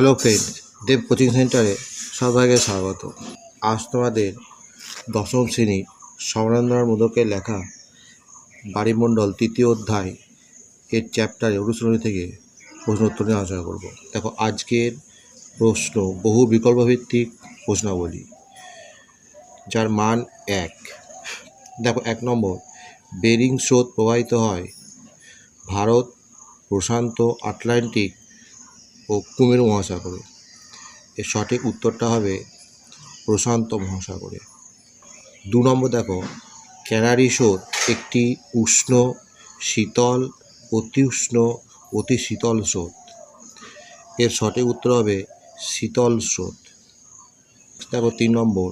Hello friend দেব coaching সেন্টারে সবাইকে স্বাগত। আজ তোমাদের দশম শ্রেণি সমরেন্দ্রনাথ মোদকের লেখা বাড়িমণ্ডল তৃতীয় অধ্যায় এর চ্যাপ্টারে অনুশীলনী থেকে প্রশ্ন উত্তর নিয়ে আলোচনা করব। দেখো, আজকের প্রশ্ন বহু বিকল্প ভিত্তিক প্রশ্নাবলী, যার মান এক। দেখো, এক নম্বর, বেরিং স্রোত প্রবাহিত হয় ভারত প্রশান্ত আটলান্টিক ও কুমেরু মহাসাগরে। এর সঠিক উত্তরটা হবে প্রশান্ত মহাসাগরে। দু নম্বর দেখো, ক্যানারি স্রোত একটি উষ্ণ, শীতল, অতি উষ্ণ, অতি শীতল স্রোত। এর সঠিক উত্তর হবে শীতল স্রোত। দেখো তিন নম্বর,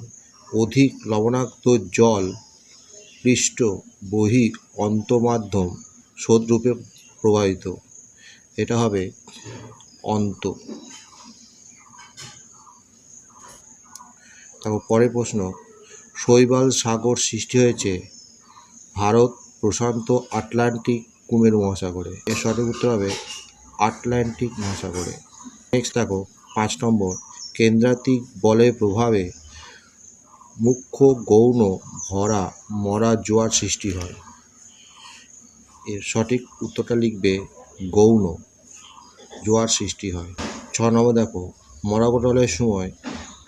অধিক লবণাক্ত জল পৃষ্ঠ বহি অন্তমাধ্যম স্রোতরূপে প্রবাহিত। এটা হবে অন্ত। তারপর পরের প্রশ্ন, শৈবাল সাগর সৃষ্টি হয়েছে ভারত প্রশান্ত আটলান্টিক কুমেরু মহাসাগরে। এর সঠিক উত্তর হবে আটলান্টিক মহাসাগরে। নেক্সট দেখো, পাঁচ নম্বর, কেন্দ্রাতিক বলের প্রভাবে মুখ্য গৌণ ভরা মরা জোয়ার সৃষ্টি হয়। এর সঠিক উত্তরটা লিখবে গৌণ। জোয়ার সৃষ্টি হয়। ছ নম্বর দেখো, মরাগোটলের সময়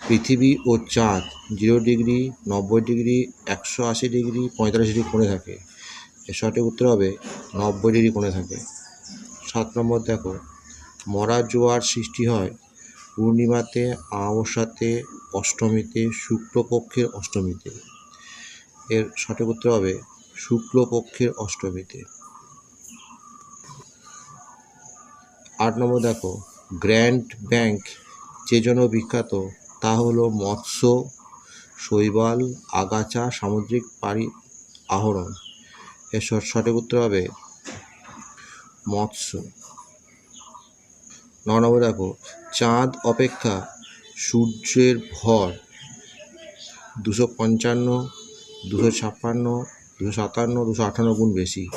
পৃথিবী ও চাঁদ জিরো ডিগ্রি, নব্বই ডিগ্রি, একশো আশি ডিগ্রি, পঁয়তাল্লিশ ডিগ্রি কোণে থাকে। এর সঠিক উত্তর হবে নব্বই ডিগ্রি কোণে থাকে। সাত নম্বর দেখো মরা জোয়ার সৃষ্টি হয় পূর্ণিমাতে, অমাবস্যাতে, অষ্টমীতে, শুক্লপক্ষের অষ্টমীতে। এর সঠিক উত্তর হবে শুক্লপক্ষের অষ্টমীতে। আট নম্বর দেখো, গ্র্যান্ড ব্যাংক যে জন্য বিখ্যাত, তা হলো মৎস্য, শৈবাল, আগাছা, সামুদ্রিক পাড়ি আহরণ। এর সঠিক উত্তর হবে মৎস্য। ন নম্বর দেখো, চাঁদ অপেক্ষা সূর্যের ভর দুশো পঞ্চান্ন, দুশো ছাপ্পান্ন, দুশো সাতান্ন, দুশো আটান্ন গুণ বেশি।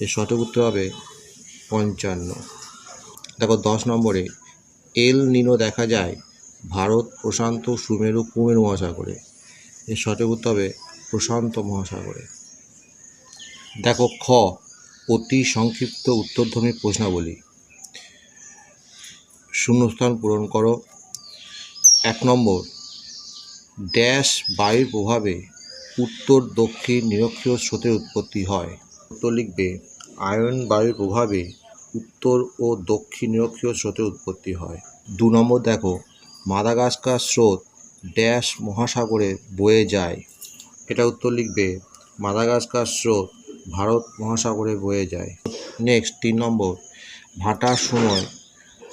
এর সঠিক উত্তর হবে পঞ্চান্ন। দেখো দশ নম্বরে, এল নিনো দেখা যায় ভারত প্রশান্ত সুমেরু কুমেরু মহাসাগরে। এর সঠিক উত্তর হবে প্রশান্ত মহাসাগরে। দেখো খ, অতি সংক্ষিপ্ত উত্তরধ্বনি প্রশ্নাবলী। শূন্যস্থান পূরণ করো। এক নম্বর, ড্যাশ বায়ুর প্রভাবে উত্তর, দক্ষিণ, নিরক্ষীয় স্রোতের উৎপত্তি হয়। উত্তর লিখবে, আয়ন বায়ুর প্রভাবে উত্তর ও দক্ষিণ নিরক্ষীয় স্রোতের উৎপত্তি হয়। দু নম্বর দেখো, মাদাগাস্কার স্রোত ড্যাশ মহাসাগরে বয়ে যায়। এটা উত্তর লিখবে, মাদাগাস্কার স্রোত ভারত মহাসাগরে বয়ে যায়। নেক্সট, তিন নম্বর, ভাটার সময়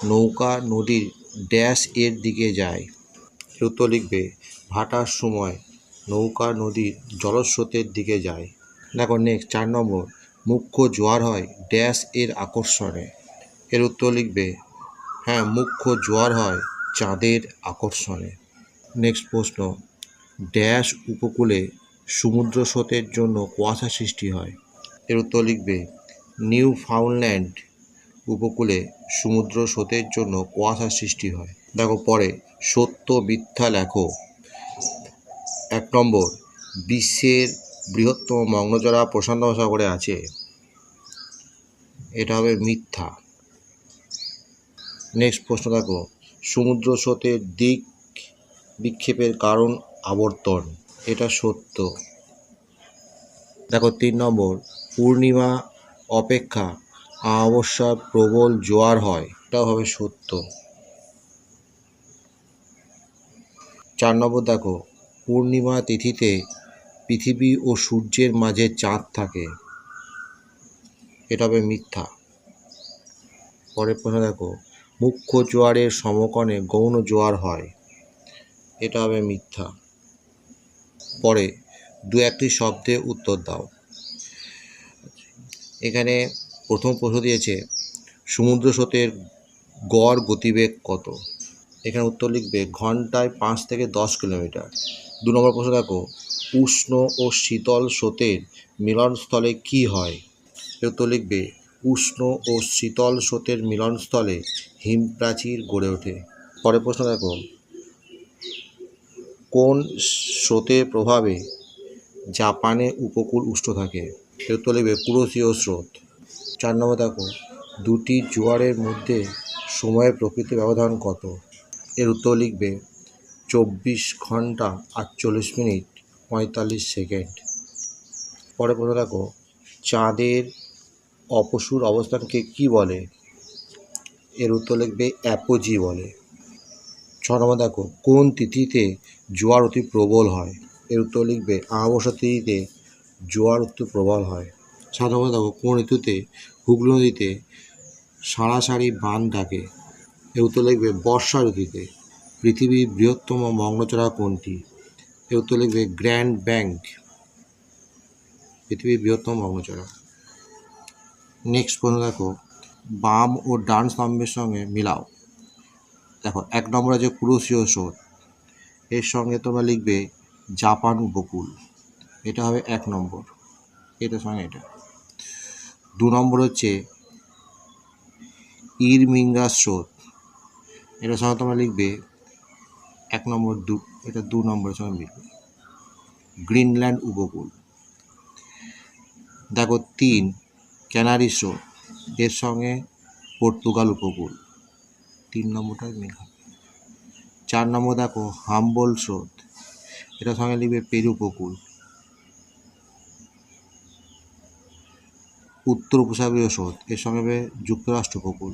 নৌকা নদীর ড্যাশ এর দিকে যায়। উত্তর লিখবে, ভাটার সময় নৌকা নদীর জলস্রোতের দিকে যায়। দেখো, নেক্সট, চার নম্বর মুখ্য জোয়ার হয় ড্যাশ এর আকর্ষণে। এর উত্তর লিখবে হ্যাঁ মুখ্য জোয়ার হয় চাঁদের আকর্ষণে। নেক্সট প্রশ্ন, ড্যাশ উপকূলে সমুদ্র স্রোতের জন্য কুয়াশা সৃষ্টি হয়। এর উত্তর লিখবে নিউ ফাউন্ডল্যান্ড উপকূলে সমুদ্র স্রোতের জন্য কুয়াশা সৃষ্টি হয়। দেখো পরে, সত্য মিথ্যা লেখো। এক নম্বর, বিশ্বের বৃহত্তম মগ্নজরা প্রশান্ত মহাসাগরে আছে। এটা হবে মিথ্যা। নেক্সট প্রশ্ন দেখো। সমুদ্র স্রোতের দিক বিক্ষেপের কারণ আবর্তন। এটা সত্য। দেখো, তিন নম্বর। পূর্ণিমা অপেক্ষা অমাবস্যা প্রবল জোয়ার হয়। এটাও হবে সত্য। চার নম্বর দেখো। পূর্ণিমা তিথিতে পৃথিবী ও সূর্যের মাঝে চাঁদ থাকে। এটা হবে মিথ্যা। পরের প্রশ্ন দেখো, মুখ্য জোয়ারের সমকোণে গৌণ জোয়ার হয়। এটা হবে মিথ্যা। পরে দু একটি শব্দে উত্তর দাও। এখানে প্রথম প্রশ্ন দিয়েছে, সমুদ্র স্রোতের গড় গতিবেগ কত? এখানে উত্তর লিখবে, ঘন্টায় পাঁচ থেকে দশ কিলোমিটার। দু নম্বর প্রশ্ন দেখো উষ্ণ ও শীতল স্রোতের মিলনস্থলে কী হয়? এর উত্তর লিখবে, উষ্ণ ও শীতল স্রোতের মিলনস্থলে হিমপ্রাচীর গড়ে ওঠে। পরের প্রশ্ন দেখো, কোন স্রোতের প্রভাবে জাপানে উপকূল উষ্ণ থাকে? এর উত্তর লিখবে কুরোশীয় স্রোত। চার নম্বর দেখো, দুটি জোয়ারের মধ্যে সময়ের প্রকৃত ব্যবধান কত? এর উত্তর লিখবে, চব্বিশ ঘণ্টা আটচল্লিশ মিনিট। পঁয়তাল্লিশ সেকেন্ড। পরে প্রশ্ন দেখো, চাঁদের অপসুর অবস্থানকে কি বলে? এর উত্তর লিখবে, অ্যাপোজি বলে। ছ নম্বর, দেখো, কোন তিথিতে জোয়ার অতি প্রবল হয়? এর উত্তর লিখবে আমাবস্যা তিথিতে জোয়ার অতি প্রবল হয়। সাত নম্বর, দেখো, কোন ঋতুতে হুগলি নদীতে সারাসারি বান ডাকে? এর উত্তর লিখবে, বর্ষা ঋতুতে। পৃথিবীর বৃহত্তম মগ্নচড়া কোনটি? এর উত্তর লিখবে গ্র্যান্ড ব্যাংক, পৃথিবীর বৃহত্তম মগ্নচড়া নেক্সট প্রশ্ন দেখো, বাম ও ডান স্তম্ভের সঙ্গে মিলাও। দেখো, এক নম্বর আছে কুরুশীয় স্রোত, এর সঙ্গে তোমরা লিখবে জাপান উপকূল, এটা হবে এক নম্বর, এটার সঙ্গে এটা। দু নম্বর হচ্ছে ইরমিঙ্গা স্রোত, এটার সঙ্গে তোমরা লিখবে এক নম্বর দু এটা দু নম্বরের সঙ্গে মিলবে গ্রিনল্যান্ড উপকূল। দেখো, তিন, ক্যানারি স্রোত এর সঙ্গে পর্তুগাল উপকূল। তিন নম্বরটা মিল চার নম্বর দেখো, হাম্বল স্রোত এটার সঙ্গে লিখবে পেরু উপকূল। উত্তর উপসাগরীয় স্রোত, এর সঙ্গে যুক্তরাষ্ট্র উপকূল।